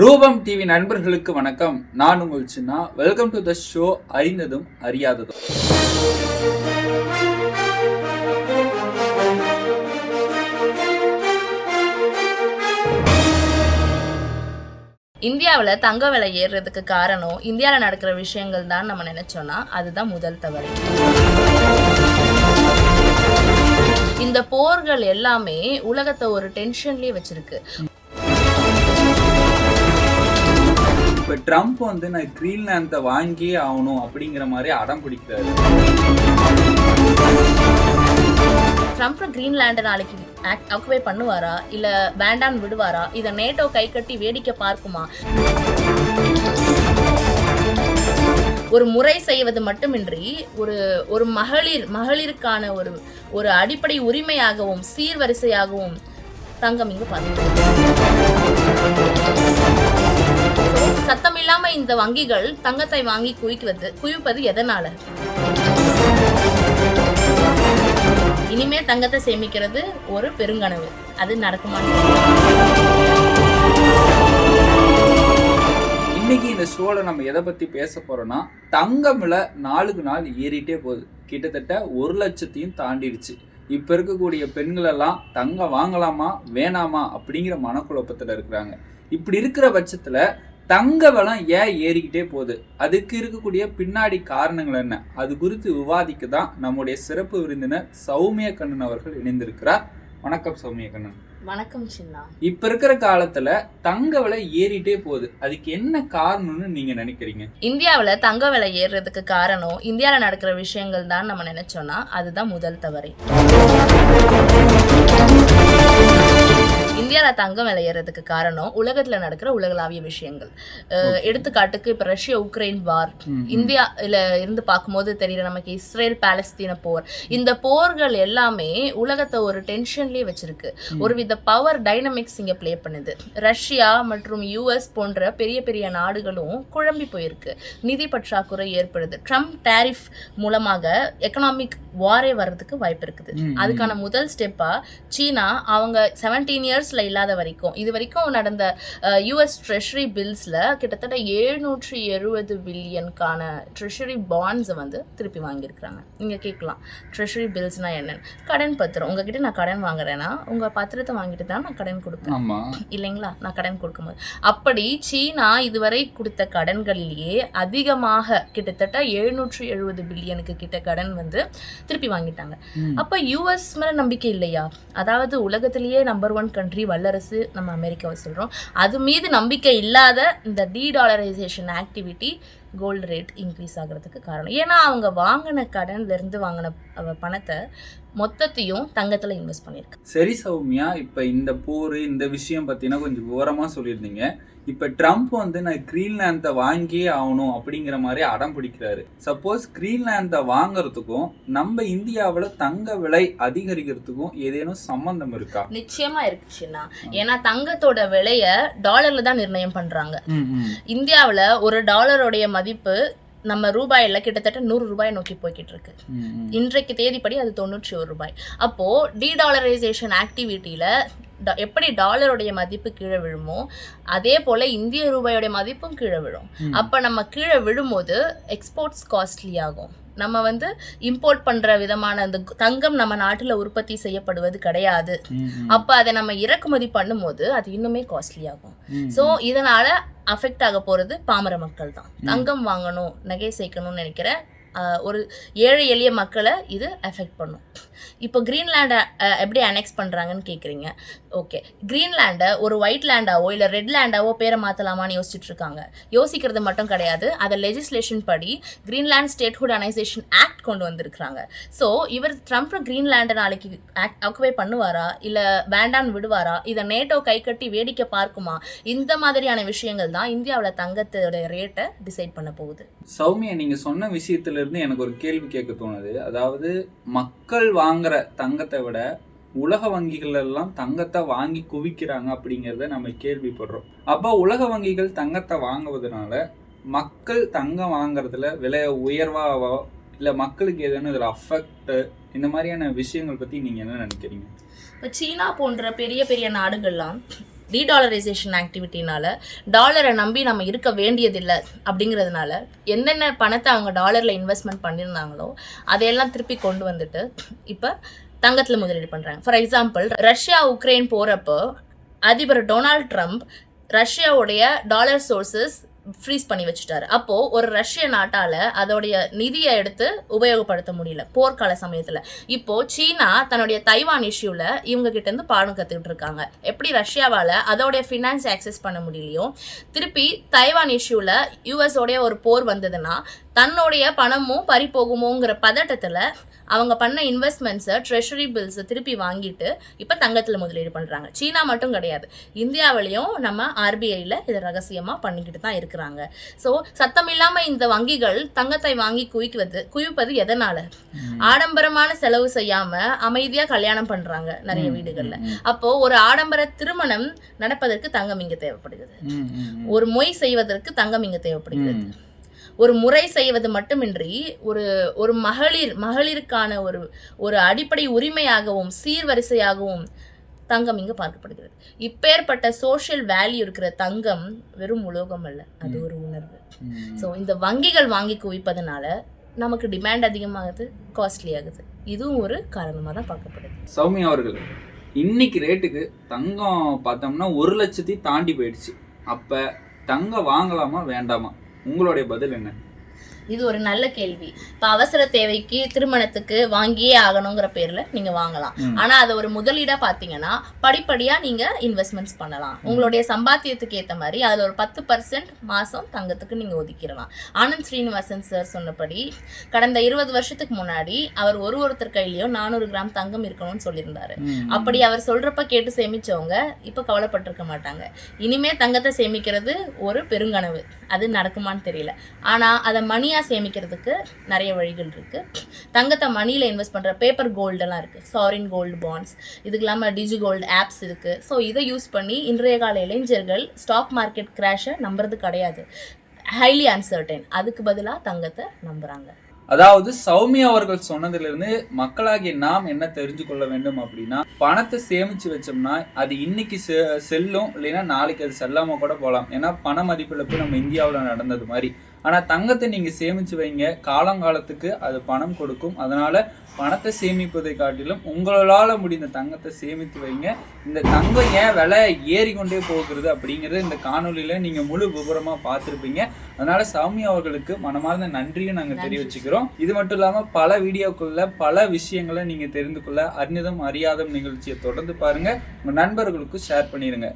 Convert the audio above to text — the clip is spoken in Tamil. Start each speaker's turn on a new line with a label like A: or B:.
A: ரூபம் டிவி நண்பர்களுக்கு வணக்கம். நான் உங்கள் சின்னா. வெல்கம் டு த ஷோ அறிந்ததும் அறியாததும்.
B: இந்தியாவில் தங்க விலை ஏறுறதுக்கு காரணம் இந்தியாவில் நடக்கிற விஷயங்கள் தான் நம்ம நினைச்சோம்னா அதுதான் முதல் தவறு. இந்த போர்கள் எல்லாமே உலகத்தை ஒரு டென்ஷன்லயே வச்சிருக்கு.
A: ட்ரம்ப் வந்து நான் கிரீன்லாந்தை வாங்கியே ஆகணும் அப்படிங்கிற மாதிரி அடம் பிடிக்கிறாரு.
B: ட்ரம்ப் கிரீன்லாண்டை நாளைக்கு ஆக்குபை பண்ணுவாரா? இல்ல வேண்டான்னு விடுவாரா? இதை நேட்டோ கை கட்டி வேடிக்கை பார்க்குமா? ஒரு முறை செய்வது மட்டுமின்றி ஒரு ஒரு மகளிர் மகளிருக்கான ஒரு ஒரு அடிப்படை உரிமையாகவும் சீர்வரிசையாகவும் தங்கம் இங்கு பதிவு இந்த வங்கிகள் தங்கத்தை வாங்கி குவிக்கிறது குவிப்பது எதனால? இனிமே தங்கத்தை சேமிக்கிறது ஒரு பெருங்கனவு. அது நடக்குமா?
A: இன்னைக்கு இந்த ஷோல நம்ம எதை பத்தி பேச போறோம்னா தங்கம் விலை நாளுக்கு நாள் ஏறிட்டே போகுது. கிட்டத்தட்ட ஒரு லட்சத்தையும் தாண்டிடுச்சு. இப்ப இருக்கக்கூடிய பெண்கள் எல்லாம் தங்கம் வாங்கலாமா வேணாமா அப்படிங்கிற மனக்குழப்பத்துல இருக்கிறாங்க. இப்படி இருக்கிற பட்சத்துல தங்க விலை ஏன் ஏறிக்கிட்டே போகுது? அதுக்கு இருக்கக்கூடிய பின்னாடி காரணங்கள் என்ன? அது குறித்து விவாதிக்க தான் நம்முடைய சிறப்பு விருந்தினர் சௌமிய கண்ணன் அவர்கள் இணைந்திருக்கிறார். வணக்கம் சௌமிய கண்ணன்.
B: வணக்கம் சின்னா.
A: இப்ப இருக்கிற காலத்துல தங்க விலை ஏறிட்டே போகுது. அதுக்கு என்ன காரணம்னு நீங்க நினைக்கிறீங்க?
B: இந்தியாவில் தங்க விலை ஏறுறதுக்கு காரணம் இந்தியாவில் நடக்கிற விஷயங்கள் தான் நம்ம நினைச்சோம்னா அதுதான் முதல் தவறு. இந்தியாவில் தங்கம் விலை ஏறுறதுக்கு காரணம் உலகத்தில் நடக்கிற உலகளாவிய விஷயங்கள். எடுத்துக்காட்டுக்கு இப்போ ரஷ்யா உக்ரைன் வார். இந்தியாவில் இருந்து பார்க்கும்போது தெரியல நமக்கு இஸ்ரேல் பாலஸ்தீன போர். இந்த போர்கள் எல்லாமே உலகத்தை ஒரு டென்ஷன்லயே வச்சிருக்கு. ஒருவித பவர் டைனமிக்ஸ் இங்க ப்ளே பண்ணுது. ரஷ்யா மற்றும் யூஎஸ் போன்ற பெரிய பெரிய நாடுகளும் குழம்பி போயிருக்கு. நிதி பற்றாக்குறை ஏற்படுது. ட்ரம்ப் டாரிஃப் மூலமாக எக்கனாமிக் வாரே வர்றதுக்கு வாய்ப்பு இருக்குது. அதுக்கான முதல் ஸ்டெப்பா சீனா அவங்க செவன்டீன் இயர்ஸ்ல இல்லாத வரைக்கும். இது வரைக்கும் நடந்த யூஎஸ் ட்ரெஷரி பில்ஸ்ல கிட்டத்தட்ட எழுநூற்றி எழுபது பில்லியனுக்கான ட்ரெஷரி பாண்ட்ஸை வந்து திருப்பி வாங்கியிருக்கிறாங்க. நீங்க கேட்கலாம் ட்ரெஷரி பில்ஸ்னா என்னன்னு. கடன் பத்திரம். உங்ககிட்ட நான் கடன் வாங்குறேன்னா உங்க பத்திரத்தை வாங்கிட்டு தான் நான் கடன் கொடுப்பேன். இல்லைங்களா? நான் கடன் கொடுக்கும்போது. அப்படி சீனா இதுவரை கொடுத்த கடன்களிலேயே அதிகமாக கிட்டத்தட்ட எழுநூற்றி எழுபது பில்லியனுக்கு கிட்ட கடன் வந்து திருப்பி வாங்கிட்டாங்க. அப்ப யூஎஸ் மேல நம்பிக்கை இல்லையா? அதாவது உலகத்திலேயே நம்பர் ஒன் கண்ட்ரி வல்லரசு நம்ம அமெரிக்காவை சொல்கிறோம் அது மீது நம்பிக்கை இல்லாத இந்த dedollarization activity gold rate increase ஆகிறதுக்கு காரணம். ஏன்னா அவங்க வாங்கின கடன்லேருந்து வாங்கின பணத்தை மொத்தத்தையும் தங்கத்துல இன்வெஸ்ட் பண்ணியிருக்காங்க
A: சரி சௌமியா இப்ப இந்த போர் இந்த விஷயம் பத்தினா கொஞ்சம் விவரமா சொல்லியிருந்தீங்க. இப்ப ட்ரம்ப் வந்து நான் கிரீன்லாந்தை வாங்கியே ஆகணும் அப்படிங்கிற மாதிரி அடம் பிடிக்கிறாரு. சப்போஸ் கிரீன்லாந்தை வாங்குறதுக்கும் நம்ம இந்தியாவுல தங்க விலை அதிகரிக்கிறதுக்கும் ஏதேனும் சம்பந்தம் இருக்கா?
B: நிச்சயமா இருக்குச்சுன்னா ஏன்னா தங்கத்தோட விலைய டாலர்ல தான் நிர்ணயம் பண்றாங்க. இந்தியாவுல ஒரு டாலருடைய மதிப்பு நம்ம ரூபாயில கிட்டத்தட்ட நூறு ரூபாய் நோக்கி போய்கிட்டு இருக்கு. இன்றைக்கு தேதிப்படி அது தொண்ணூற்றி ஒரு ரூபாய் அப்போ டீடாலரைசேஷன் ஆக்டிவிட்டியில ட- எப்படி டாலருடைய மதிப்பு கீழே விழுமோ அதே போல இந்திய ரூபாயோட மதிப்பும் கீழே விழும். அப்ப நம்ம கீழே விழும்போது எக்ஸ்போர்ட்ஸ் காஸ்ட்லி ஆகும் நம்ம வந்து இம்போர்ட் பண்ற விதமான அந்த தங்கம் நம்ம நாட்டுல உற்பத்தி செய்யப்படுவது கிடையாது. அப்ப அதை நம்ம இறக்குமதி பண்ணும்போது அது இன்னுமே காஸ்ட்லி ஆகும். ஸோ இதனால அஃபெக்ட் ஆக போறது பாமர மக்கள் தான் தங்கம் வாங்கணும் நகை சேர்க்கணும்னு நினைக்கிற ஒரு ஏழை எளிய மக்களை இது அஃபெக்ட் பண்ணும். இப்போ க்ரீன்லேண்டை எப்படி அனெக்ஸ் பண்ணுறாங்கன்னு கேட்குறீங்க ஓகே க்ரீன்லேண்டை ஒரு ஒயிட் லேண்டாவோ இல்லை ரெட் லேண்டாவோ பேரை மாற்றலாமான்னு யோசிச்சுட்டு இருக்காங்க. யோசிக்கிறது மட்டும் கிடையாது. அதை லெஜிஸ்லேஷன் படி க்ரீன்லேண்ட் ஸ்டேட்ஹுட் அனைசேஷன் ஆக்ட் கொண்டு வந்திருக்கிறாங்க. ஸோ இவர் ட்ரம்ப் கிரீன்லேண்டை நாளைக்கு ஆக்குபை பண்ணுவாரா? இல்லை வேண்டான்னு விடுவாரா? இதை நேட்டோ கை கட்டி வேடிக்கை பார்க்குமா? இந்த மாதிரியான விஷயங்கள் தான் இந்தியாவில் தங்கத்தோட ரேட்டை டிசைட் பண்ண போகுது.
A: சௌமியா நீங்கள் சொன்ன விஷயத்துலேருந்து எனக்கு ஒரு கேள்வி கேட்க தோணுது. அதாவது மக்கள் வாங்குற தங்கத்தை விட உலக வங்கிகள் எல்லாம் தங்கத்தை வாங்கி குவிக்கிறாங்க அப்படிங்கிறத நம்ம கேள்விப்படுறோம். அப்போ உலக வங்கிகள் தங்கத்தை வாங்குவதனால மக்கள் தங்கம் வாங்குறதுல விலை உயர்வாவோ இல்லை மக்களுக்கு ஏதேனும் இதில் அஃபெக்ட் இந்த மாதிரியான விஷயங்கள் பற்றி நீங்கள் என்ன நினைக்கிறீங்க?
B: இப்போ சீனா போன்ற பெரிய பெரிய நாடுகள்லாம் டீடாலரைசேஷன் ஆக்டிவிட்டினால டாலரை நம்பி நம்ம இருக்க வேண்டியதில்லை அப்படிங்கிறதுனால என்னென்ன பணத்தை அவங்க டாலரில் இன்வெஸ்ட்மெண்ட் பண்ணியிருந்தாங்களோ அதையெல்லாம் திருப்பி கொண்டு வந்துட்டு இப்போ தங்கத்தில் முதலீடு பண்ணுறாங்க ஃபார் எக்ஸாம்பிள் ரஷ்யா உக்ரைன் போகிறப்போ அதிபர் டொனால்ட் ட்ரம்ப் ரஷ்யாவுடைய டாலர் சோர்சஸ் ஃப்ரீஸ் பண்ணி வச்சுட்டாரு. அப்போ ஒரு ரஷ்ய நாட்டால அதோடைய நிதியை எடுத்து உபயோகப்படுத்த முடியல போர்க்கால சமயத்துல. இப்போ சீனா தன்னுடைய தைவான் இஷ்யூல இவங்க கிட்ட இருந்து பாடம் கத்துக்கிட்டு இருக்காங்க. எப்படி ரஷ்யாவால அதோடைய ஃபினான்ஸ் ஆக்சஸ் பண்ண முடியலையோ திருப்பி தைவான் இஷ்யூல யூஎஸ் ஒரு போர் வந்ததுன்னா தன்னுடைய பணமும் பறி போகுமோங்கிற பதட்டத்துல அவங்க பண்ண இன்வெஸ்ட்மெண்ட்ஸை ட்ரெஷரி பில்ஸை திருப்பி வாங்கிட்டு இப்போ தங்கத்தில் முதலீடு பண்ணுறாங்க சீனா மட்டும் கிடையாது. இந்தியாவிலையும் நம்ம ஆர்பிஐயில் இதை ரகசியமாக பண்ணிக்கிட்டு தான் இருக்கிறாங்க. ஸோ சத்தம் இல்லாமல் இந்த வங்கிகள் தங்கத்தை வாங்கி குவிக்குவது குவிப்பது எதனால? ஆடம்பரமான செலவு செய்யாமல் அமைதியாக கல்யாணம் பண்ணுறாங்க நிறைய வீடுகளில். அப்போ ஒரு ஆடம்பர திருமணம் நடப்பதற்கு தங்கம் இங்கே தேவைப்படுகிறது. ஒரு மொய் செய்வதற்கு தங்கம் இங்கே தேவைப்படுகிறது. ஒரு முறை செய்வது மட்டுமின்றி ஒரு ஒரு மகளிர் மகளிருக்கான ஒரு ஒரு அடிப்படை உரிமையாகவும் சீர்வரிசையாகவும் தங்கம் இங்கு பார்க்கப்படுகிறது. இப்பேற்பட்ட சோஷியல் வேல்யூ இருக்கிற தங்கம் வெறும் உலோகம் அல்ல அது ஒரு உணர்வு. ஸோ இந்த வங்கிகள் வாங்கி குவிப்பதனால நமக்கு டிமாண்ட் அதிகமாகுது காஸ்ட்லி ஆகுது. இதுவும் ஒரு காரணமாக தான் பார்க்கப்படுது.
A: சௌமியா அவர்கள் இன்னைக்கு ரேட்டுக்கு தங்கம் பார்த்தோம்னா ஒரு லட்சத்தி தாண்டி போயிடுச்சு. அப்ப தங்கம் வாங்கலாமா வேண்டாமா? உங்களுடைய பதில் என்ன?
B: இது ஒரு நல்ல கேள்வி. இப்போ அவசர தேவைக்கு திருமணத்துக்கு வாங்கியே ஆகணுங்கிற பேர்ல நீங்க வாங்கலாம். ஆனா அதை ஒரு முதலீடா பாத்தீங்கன்னா படிப்படியா நீங்க இன்வெஸ்ட்மெண்ட்ஸ் பண்ணலாம். உங்களுடைய சம்பாத்தியத்துக்கு ஏத்த மாதிரி அதுல ஒரு பத்து பர்சன்ட் மாசம் தங்கத்துக்கு நீங்க ஒதுக்கிடலாம். ஆனந்த் ஸ்ரீனிவாசன் சார் சொன்னபடி கடந்த இருபது வருஷத்துக்கு முன்னாடி அவர் ஒரு ஒருத்தர் கையிலயும் நானூறு கிராம் தங்கம் இருக்கணும்னு சொல்லியிருந்தாரு. அப்படி அவர் சொல்றப்ப கேட்டு சேமிச்சவங்க இப்ப கவலைப்பட்டிருக்க மாட்டாங்க. இனிமே தங்கத்தை சேமிக்கிறது ஒரு பெருங்கனவு. அது நடக்குமான்னு தெரியல. ஆனா அதை மணியாக சேமிக்கிறதுக்கு நிறைய வழிகள் இருக்கு. தங்கத்தை மணியில இன்வெஸ்ட் பண்ற பேப்பர் கோல்டெல்லாம் இருக்கு. சாரின் கோல்டு பாண்ட்ஸ் இதுக்கு இல்லாமல் டிஜி கோல்டு ஆப்ஸ் இருக்கு. ஸோ இதை யூஸ் பண்ணி இன்றைய கால இளைஞர்கள் ஸ்டாக் மார்க்கெட் கிராஷை நம்புறது கிடையாது. ஹைலி அன்சர்டைன் அதுக்கு பதிலாக தங்கத்தை நம்புகிறாங்க
A: அதாவது சௌமியா அவர்கள் சொன்னதிலிருந்து மக்களாகிய நாம் என்ன தெரிஞ்சு கொள்ள வேண்டும் அப்படின்னா பணத்தை சேமிச்சு வச்சோம்னா அது இன்னைக்கு செ- செல்லும் இல்லைன்னா நாளைக்கு அது செல்லாம கூட போகலாம். ஏன்னா பண மதிப்பிழப்பு நம்ம இந்தியாவில் நடந்தது மாதிரி. ஆனா தங்கத்தை நீங்க சேமிச்சு வைங்க. காலங்காலத்துக்கு அது பணம் கொடுக்கும். அதனால பணத்தை சேமிப்பதை காட்டிலும் உங்களால முடிந்த தங்கத்தை சேமித்து வைங்க. இந்த தங்கம் ஏன் விலை ஏறிக்கொண்டே போகிறது அப்படிங்கறது இந்த காணொளியில நீங்க முழு விவரமா பார்த்திருப்பீங்க. அதனால சௌமியா அவர்களுக்கு மனமார்ந்த நன்றியும் நாங்க
B: நன்றி.
A: தெரிவிச்சுக்கிறோம். இது மட்டும் இல்லாம பல வீடியோக்குள்ள பல விஷயங்களை நீங்க தெரிந்து கொள்ள அறிந்ததும் அறியாதும் நிகழ்ச்சியை தொடர்ந்து பாருங்க. உங்க நண்பர்களுக்கும் ஷேர் பண்ணிருங்க.